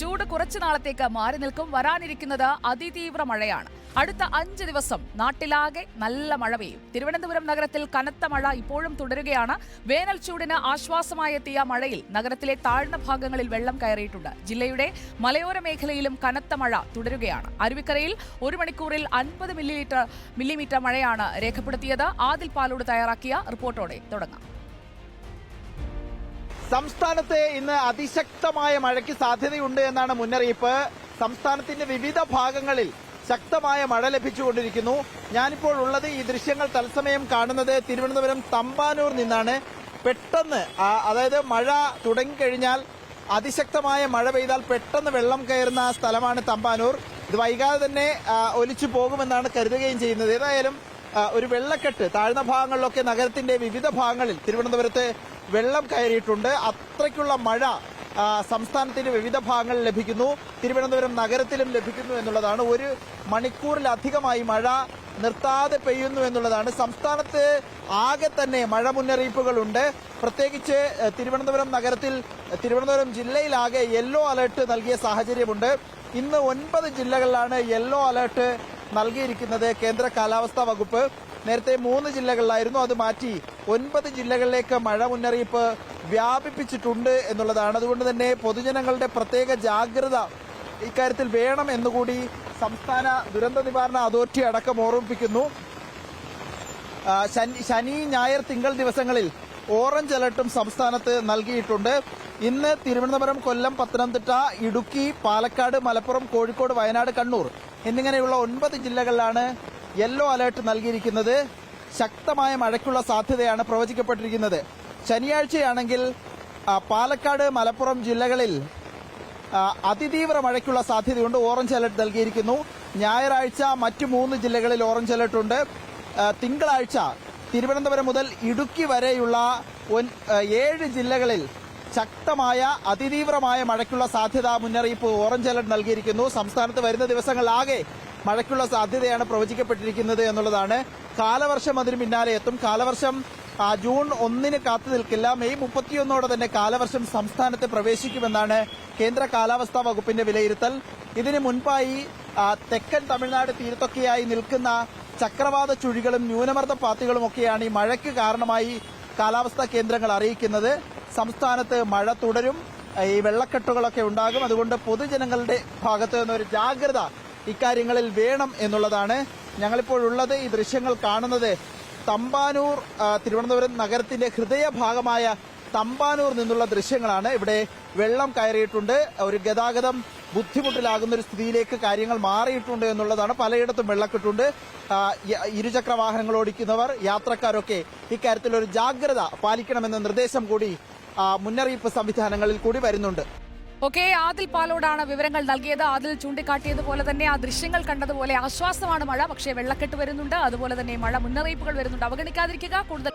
ചൂട് കുറച്ചു നാളത്തേക്ക് മാറി നിൽക്കും. വരാനിരിക്കുന്നത് അതിതീവ്ര മഴയാണ്. അടുത്ത അഞ്ച് ദിവസം നാട്ടിലാകെ നല്ല മഴ പെയ്യും. തിരുവനന്തപുരം നഗരത്തിൽ കനത്ത മഴ ഇപ്പോഴും തുടരുകയാണ്. വേനൽ ചൂടിന് ആശ്വാസമായി എത്തിയ മഴയിൽ നഗരത്തിലെ താഴ്ന്ന ഭാഗങ്ങളിൽ വെള്ളം കയറിയിട്ടുണ്ട്. ജില്ലയുടെ മലയോര മേഖലയിലും കനത്ത മഴ തുടരുകയാണ്. അരുവിക്കരയിൽ ഒരു മണിക്കൂറിൽ അൻപത് മില്ലിമീറ്റർ മില്ലിമീറ്റർ മഴയാണ് രേഖപ്പെടുത്തിയത്. ആദിൽ പാലോട് തയ്യാറാക്കിയ റിപ്പോർട്ടോടെ തുടങ്ങാം. സംസ്ഥാനത്ത് ഇന്ന് അതിശക്തമായ മഴയ്ക്ക് സാധ്യതയുണ്ട് എന്നാണ് മുന്നറിയിപ്പ്. സംസ്ഥാനത്തിന്റെ വിവിധ ഭാഗങ്ങളിൽ ശക്തമായ മഴ ലഭിച്ചുകൊണ്ടിരിക്കുന്നു. ഞാനിപ്പോൾ ഉള്ളത് ഈ ദൃശ്യങ്ങൾ തത്സമയം കാണുന്നത് തിരുവനന്തപുരം തമ്പാനൂർ നിന്നാണ്. പെട്ടെന്ന് അതായത് മഴ തുടങ്ങിക്കഴിഞ്ഞാൽ അതിശക്തമായ മഴ പെയ്താൽ പെട്ടെന്ന് വെള്ളം കയറുന്ന സ്ഥലമാണ് തമ്പാനൂർ. ഇത് വൈകാതെ തന്നെ ഒലിച്ചു പോകുമെന്നാണ് കരുതുകയും ചെയ്യുന്നത്. ഏതായാലും ഒരു വെള്ളക്കെട്ട് താഴ്ന്ന ഭാഗങ്ങളിലൊക്കെ നഗരത്തിന്റെ വിവിധ ഭാഗങ്ങളിൽ തിരുവനന്തപുരത്ത് വെള്ളം കയറിയിട്ടുണ്ട്. അത്രയ്ക്കുള്ള മഴ സംസ്ഥാനത്തിന്റെ വിവിധ ഭാഗങ്ങളിൽ ലഭിക്കുന്നു. തിരുവനന്തപുരം നഗരത്തിലും ലഭിക്കുന്നു എന്നുള്ളതാണ്. ഒരു മണിക്കൂറിലധികമായി മഴ നിർത്താതെ പെയ്യുന്നു എന്നുള്ളതാണ്. സംസ്ഥാനത്ത് ആകെ തന്നെ മഴ മുന്നറിയിപ്പുകളുണ്ട്. പ്രത്യേകിച്ച് തിരുവനന്തപുരം നഗരത്തിൽ തിരുവനന്തപുരം ജില്ലയിലാകെ യെല്ലോ അലർട്ട് നൽകിയ സാഹചര്യമുണ്ട്. ഇന്ന് ഒൻപത് ജില്ലകളിലാണ് യെല്ലോ അലർട്ട് നൽകിയിരിക്കുന്നത് കേന്ദ്ര കാലാവസ്ഥാ വകുപ്പ്. നേരത്തെ മൂന്ന് ജില്ലകളിലായിരുന്നു അത് മാറ്റി. ഒൻപത് ജില്ലകളിലേക്ക് മഴ മുന്നറിയിപ്പ് വ്യാപിപ്പിച്ചിട്ടുണ്ട് എന്നുള്ളതാണ്. അതുകൊണ്ട് തന്നെ പൊതുജനങ്ങളുടെ പ്രത്യേക ജാഗ്രത ഇക്കാര്യത്തിൽ വേണം എന്നുകൂടി സംസ്ഥാന ദുരന്ത നിവാരണ അതോറിറ്റി അടക്കം ഓർമ്മിപ്പിക്കുന്നു. ശനി ഞായർ തിങ്കൾ ദിവസങ്ങളിൽ ഓറഞ്ച് അലർട്ടും സംസ്ഥാനത്ത് നൽകിയിട്ടുണ്ട്. ഇന്ന് തിരുവനന്തപുരം കൊല്ലം പത്തനംതിട്ട ഇടുക്കി പാലക്കാട് മലപ്പുറം കോഴിക്കോട് വയനാട് കണ്ണൂർ എന്നിങ്ങനെയുള്ള ഒൻപത് ജില്ലകളിലാണ് യെല്ലോ അലേർട്ട് നൽകിയിരിക്കുന്നത്. ശക്തമായ മഴയ്ക്കുള്ള സാധ്യതയാണ് പ്രവചിക്കപ്പെട്ടിരിക്കുന്നത്. ശനിയാഴ്ചയാണെങ്കിൽ പാലക്കാട് മലപ്പുറം ജില്ലകളിൽ അതിതീവ്ര മഴയ്ക്കുള്ള സാധ്യതയുണ്ട്. ഓറഞ്ച് അലർട്ട് നൽകിയിരിക്കുന്നു. ഞായറാഴ്ച മറ്റു മൂന്ന് ജില്ലകളിൽ ഓറഞ്ച് അലർട്ട് ഉണ്ട്. തിങ്കളാഴ്ച തിരുവനന്തപുരം മുതൽ ഇടുക്കി വരെയുള്ള ഏഴ് ജില്ലകളിൽ ശക്തമായ അതിതീവ്രമായ മഴയ്ക്കുള്ള സാധ്യത മുന്നറിയിപ്പ് ഓറഞ്ച് അലർട്ട് നൽകിയിരിക്കുന്നു. സംസ്ഥാനത്ത് വരുന്ന ദിവസങ്ങളിലാകെ മഴയ്ക്കുള്ള സാധ്യതയാണ് പ്രവചിക്കപ്പെട്ടിരിക്കുന്നത് എന്നുള്ളതാണ്. കാലവർഷം അതിന് പിന്നാലെ എത്തും. കാലവർഷം ജൂൺ ഒന്നിന് കാത്തു നിൽക്കില്ല. മെയ് മുപ്പത്തിയൊന്നോടെ തന്നെ കാലവർഷം സംസ്ഥാനത്ത് പ്രവേശിക്കുമെന്നാണ് കേന്ദ്ര കാലാവസ്ഥാ വകുപ്പിന്റെ വിലയിരുത്തൽ. ഇതിന് മുൻപായി തെക്കൻ തമിഴ്നാട് തീരത്തൊക്കെയായി നിൽക്കുന്ന ചക്രവാത ചുഴികളും ന്യൂനമർദ്ദ പാത്തികളും ഒക്കെയാണ് ഈ മഴയ്ക്ക് കാരണമായി കാലാവസ്ഥാ കേന്ദ്രങ്ങൾ അറിയിക്കുന്നത് സംസ്ഥാനത്ത് മഴ തുടരും. ഈ വെള്ളക്കെട്ടുകളൊക്കെ ഉണ്ടാകും. അതുകൊണ്ട് പൊതുജനങ്ങളുടെ ഭാഗത്ത് നിന്നൊരു ജാഗ്രത ഇക്കാര്യങ്ങളിൽ വേണം എന്നുള്ളതാണ് ഞങ്ങളിപ്പോഴുള്ളത് ഈ ദൃശ്യങ്ങൾ കാണുന്നത് തമ്പാനൂർ തിരുവനന്തപുരം നഗരത്തിന്റെ ഹൃദയഭാഗമായ തമ്പാനൂർ നിന്നുള്ള ദൃശ്യങ്ങളാണ്. ഇവിടെ വെള്ളം കയറിയിട്ടുണ്ട്. ഒരു ഗതാഗതം ബുദ്ധിമുട്ടിലാകുന്ന ഒരു സ്ഥിതിയിലേക്ക് കാര്യങ്ങൾ മാറിയിട്ടുണ്ട് എന്നുള്ളതാണ് പലയിടത്തും വെള്ളക്കെട്ടുണ്ട്. ഇരുചക്ര വാഹനങ്ങൾ ഓടിക്കുന്നവർ യാത്രക്കാരൊക്കെ ഇക്കാര്യത്തിൽ ഒരു ജാഗ്രത പാലിക്കണമെന്ന നിർദ്ദേശം കൂടി മുന്നറിയിപ്പ് സംവിധാനങ്ങളിൽ കൂടി വരുന്നുണ്ട്. ഓക്കെ ആദിൽ പാലോടാണ് വിവരങ്ങൾ നൽകിയത്. ആദിൽ ചൂണ്ടിക്കാട്ടിയതുപോലെ തന്നെ ആ ദൃശ്യങ്ങൾ കണ്ടതുപോലെ ആശ്വാസമാണ് മഴ. പക്ഷേ വെള്ളക്കെട്ട് വരുന്നുണ്ട്. അതുപോലെ തന്നെ മഴ മുന്നറിയിപ്പുകൾ വരുന്നുണ്ട്. അവഗണിക്കാതിരിക്കുക. കൂടുതൽ